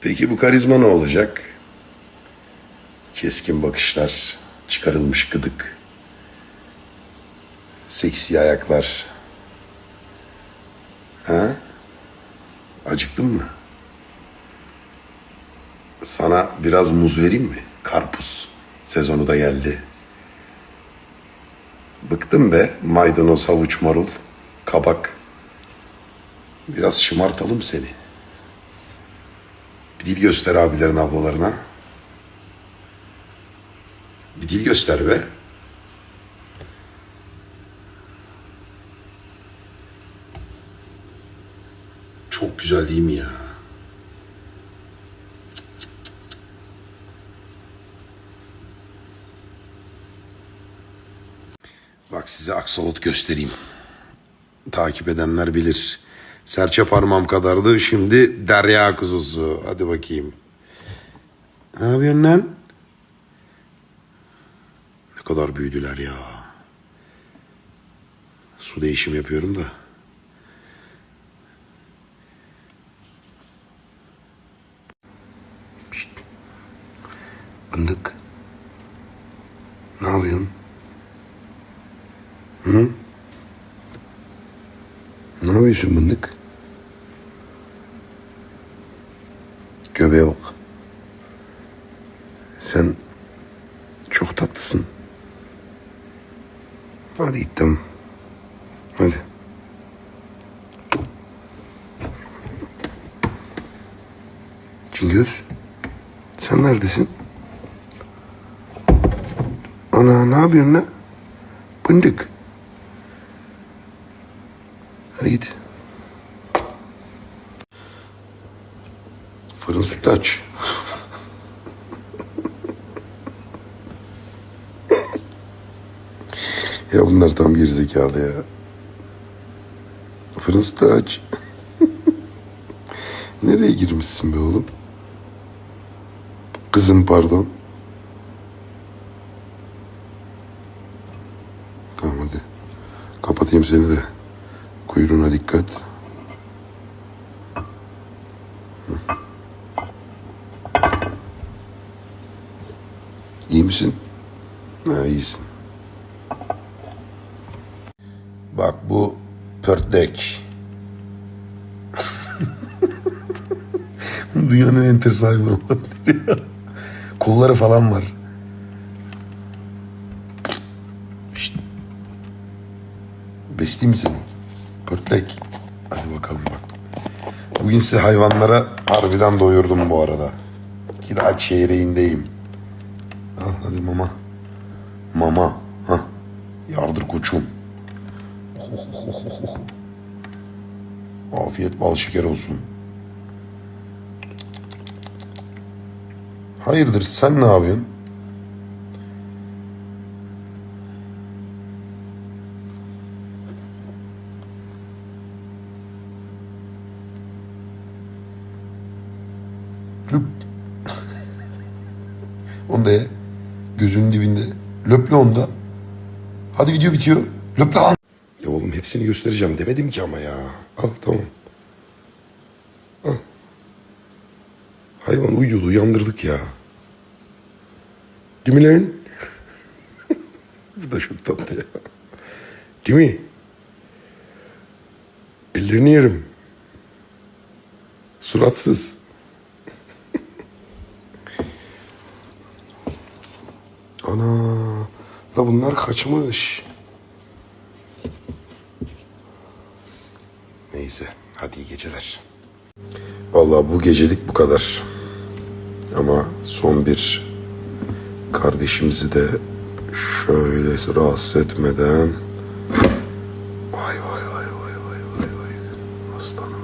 Peki bu karizma ne olacak? Keskin bakışlar, çıkarılmış gıdık, seksi ayaklar. Ha? Acıktın mı? Sana biraz muz vereyim mi? Karpuz. Sezonu da geldi. Bıktım be maydanoz, havuç, marul, kabak. Biraz şımartalım seni. Dil göster abilerin ablalarına. Bir dil göster be. Çok güzel değil mi ya? Bak size aksolot göstereyim. Takip edenler bilir. Serçe parmağım kadardı. Şimdi derya kuzusu. Hadi bakayım. Ne yapıyorsun lan? Ne kadar büyüdüler ya. Su değişim yapıyorum da. Pişt. Bındık. Ne yapıyorsun? Ne yapıyorsun bındık? Göbeğe bak. Sen çok tatlısın. Hadi git tamam. Hadi. Cingöz. Sen neredesin? Ana ne yapıyorsun lan? Bındık. Hadi git. Fırın sütlaç. ya bunlar tam gerizekalı ya. Fırın sütlaç. Nereye girmişsin be oğlum? Kızım pardon. Tamam hadi. Kapatayım seni de. Kuyruğuna dikkat. İyi misin? Ha iyisin. Bak bu pörtlek. Dünyanın en ters hayvanı olabilir ya. Kolları falan var. Şşt. Besleyeyim seni? Pörtlek. Hadi bakalım bak. Bugün size hayvanlara harbiden doyurdum bu arada. Ki daha çeyreğindeyim. Al hadi mama. Mama. ha. Yardır koçum. Afiyet bal şeker olsun. Hayırdır sen ne yapıyorsun? Löp. Onda ye. Gözünün dibinde. Löple onda. Hadi video bitiyor. Löple lan. Ya oğlum hepsini göstereceğim demedim ki ama ya. Al tamam. Al. Hayvan uyuyordu uyandırdık ya. Değil mi lan? Bu da çok tatlı ya. Değil mi? Ellerini yerim. Suratsız. Ana. La bunlar kaçmış. Neyse. Hadi iyi geceler. Vallahi bu gecelik bu kadar. Ama son bir kardeşimizi de şöyle rahatsız etmeden vay vay vay vay vay vay vay benim